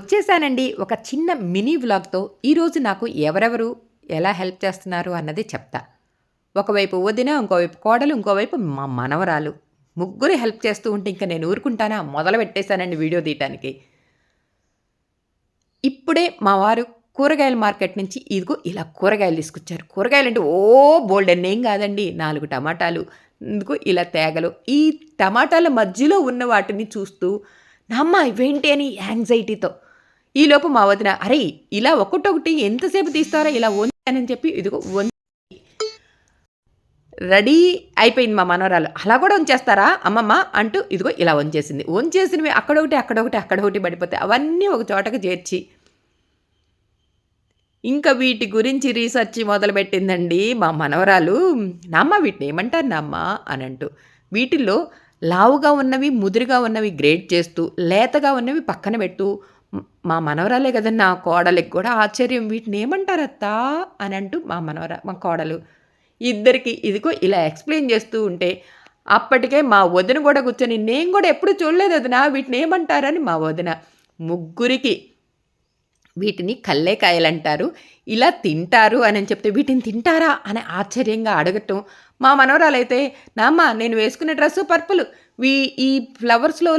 వచ్చేసానండి ఒక చిన్న మినీ వ్లాగ్తో ఈరోజు నాకు ఎవరెవరు ఎలా హెల్ప్ చేస్తున్నారు అన్నది చెప్తా. ఒకవైపు వదిన ఇంకోవైపు కోడలు ఇంకోవైపు మా మనవరాలు. ముగ్గురు హెల్ప్ చేస్తూ ఉంటే ఇంకా నేను ఊరుకుంటానా? మొదలు పెట్టేశానండి వీడియో తీయటానికి. ఇప్పుడే మా వారు కూరగాయల మార్కెట్ నుంచి ఇదిగో ఇలా కూరగాయలు తీసుకొచ్చారు. కూరగాయలు అంటే ఓ బోల్డ్ ఏం కాదండి. నాలుగు టమాటాలు ఇందుకు ఇలా తేగలు. ఈ టమాటాల మధ్యలో ఉన్న వాటిని చూస్తూ నామ్మ ఇవేంటి? అని యాంగ్జైటీతో. ఈలోపు మా వదిన అరే ఇలా ఒకటొకటి ఎంతసేపు తీస్తారో? ఇలా వంచానని చెప్పి ఇదిగో వం రెడీ అయిపోయింది మా మనవరాలు. అలా కూడా ఉంచేస్తారా అమ్మమ్మ అంటూ ఇదిగో ఇలా వంచేసింది. వంచేసినవి అక్కడొకటి అక్కడొకటి అక్కడొకటి పడిపోతాయి. అవన్నీ ఒక చోటకు చేర్చి. ఇంకా వీటి గురించి రీసెర్చ్ మొదలుపెట్టిందండి మా మనవరాలు. నామ్మ వీటిని ఏమంటారు నామ్మ? అని అంటూ. వీటిల్లో లావుగా ఉన్నవి ముదురుగా ఉన్నవి గ్రేట్ చేస్తూ లేతగా ఉన్నవి పక్కన పెట్టు మా మనవరాలే కదా నా కోడలికి కూడా ఆశ్చర్యం. వీటిని ఏమంటారత్తా అని అంటూ మా మనవర మా కోడలు ఇద్దరికి ఇదిగో ఇలా ఎక్స్ప్లెయిన్ చేస్తూ ఉంటే అప్పటికే మా వదిన కూడా కూర్చొని నేను కూడా ఎప్పుడు చూడలేదు వదిన వీటిని ఏమంటారని? మా వదిన ముగ్గురికి వీటిని కల్లేకాయలు అంటారు ఇలా తింటారు అని చెప్తే వీటిని తింటారా? అని ఆశ్చర్యంగా అడగటం మా మనవరాలైతే నామ్మ నేను వేసుకునే డ్రెస్సు పర్పుల్. వీ ఈ ఫ్లవర్స్లో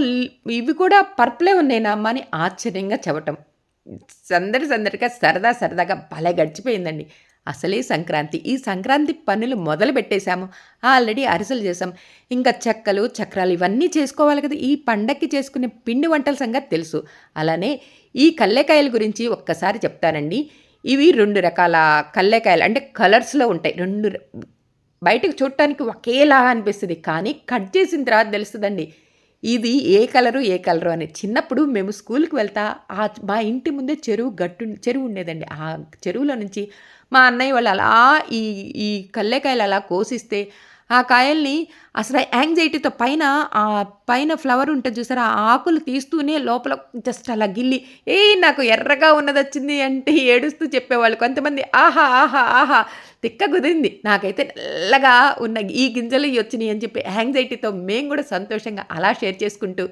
ఇవి కూడా పర్పులే ఉన్నాయి నామ్మ అని ఆశ్చర్యంగా చెప్పటం. సందడి సందడిగా సరదా సరదాగా భలే గడిచిపోయిందండి. అసలే సంక్రాంతి. ఈ సంక్రాంతి పనులు మొదలు పెట్టేశాము. ఆల్రెడీ అరిసెలు చేసాం ఇంకా చెక్కలు చక్రాలు ఇవన్నీ చేసుకోవాలి కదా. ఈ పండక్కి చేసుకునే పిండి వంటల సంగతి తెలుసు. అలానే ఈ కల్లేకాయల గురించి ఒక్కసారి చెప్తానండి. ఇవి రెండు రకాల కల్లేకాయలు. అంటే కలర్స్లో ఉంటాయి. రెండు బయటకు చూడటానికి ఒకేలా అనిపిస్తుంది. కానీ కట్ చేసిన తర్వాత తెలుస్తుందండి. ఇది ఏ కలరు ఏ కలరు అని చిన్నప్పుడు మేము స్కూల్కి వెళ్తా ఆ మా ఇంటి ముందే చెరువు గట్టు చెరువు ఉండేదండి. ఆ చెరువులో నుంచి మా అన్నయ్య వాళ్ళు అలా ఈ ఈ కల్లేకాయలు అలా కోసిస్తే ఆ కాయల్ని అసలు యాంగ్జైటీతో పైన ఆ పైన ఫ్లవర్ ఉంటుంది చూసారా ఆ ఆకులు తీస్తూనే లోపల జస్ట్ అలా గిల్లి ఏ నాకు ఎర్రగా ఉన్నది వచ్చింది అంటే ఏడుస్తూ చెప్పేవాళ్ళు కొంతమంది. ఆహా ఆహా ఆహా తిక్క కుదిరింది. నాకైతే నల్లగా ఉన్న ఈ గింజలు వచ్చినాయి అని చెప్పి యాంగ్జైటీతో మేము కూడా సంతోషంగా అలా షేర్ చేసుకుంటూ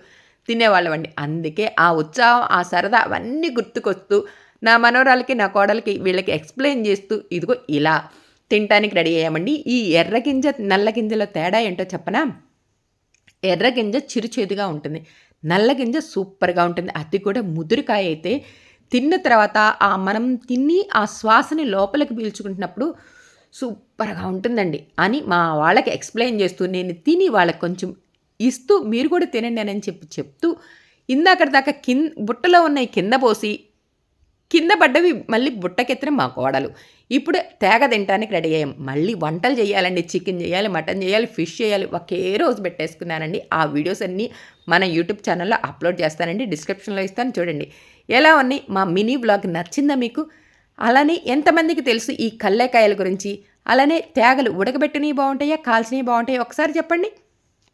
తినేవాళ్ళం అండి అందుకే ఆ ఉత్సాహం ఆ సరదా అవన్నీ గుర్తుకొస్తూ నా మనోరాలకి నా కోడలకి వీళ్ళకి ఎక్స్ప్లెయిన్ చేస్తూ ఇదిగో ఇలా తినటానికి రెడీ అయ్యామండి. ఈ ఎర్ర గింజ నల్ల గింజల తేడా ఏంటో చెప్పనా? ఎర్ర గింజ చిరుచేదుగా ఉంటుంది. నల్ల గింజ సూపర్గా ఉంటుంది. అది కూడా ముదురుకాయ అయితే తిన్న తర్వాత ఆ మనం తిని ఆ శ్వాసని లోపలికి పీల్చుకుంటున్నప్పుడు సూపర్గా ఉంటుందండి. అని మా వాళ్ళకి ఎక్స్ప్లెయిన్ చేస్తూ నేను తిని వాళ్ళకి కొంచెం ఇస్తూ మీరు కూడా తినండి అని చెప్పి చెప్తూ ఇందాక దాకా కింద బుట్టలో ఉన్నాయి కింద పోసి కింద పడ్డవి మళ్ళీ బుట్టకెత్తిన మా కోడలు. ఇప్పుడు తేగ తినడానికి రెడీ అయ్యాం. మళ్ళీ వంటలు చేయాలండి. చికెన్ చేయాలి మటన్ చేయాలి ఫిష్ చేయాలి. ఒకే రోజు పెట్టేసుకున్నానండి. ఆ వీడియోస్ అన్నీ మన యూట్యూబ్ ఛానల్లో అప్లోడ్ చేస్తానండి. డిస్క్రిప్షన్లో ఇస్తాను. చూడండి. ఎలా ఉన్నాయి? మా మినీ బ్లాగ్ నచ్చిందా మీకు? అలానే ఎంతమందికి తెలుసు ఈ కల్లేకాయల గురించి? అలానే తేగలు ఉడకబెట్టినవి బాగుంటాయా? కాల్చినవి బాగుంటాయా? ఒకసారి చెప్పండి.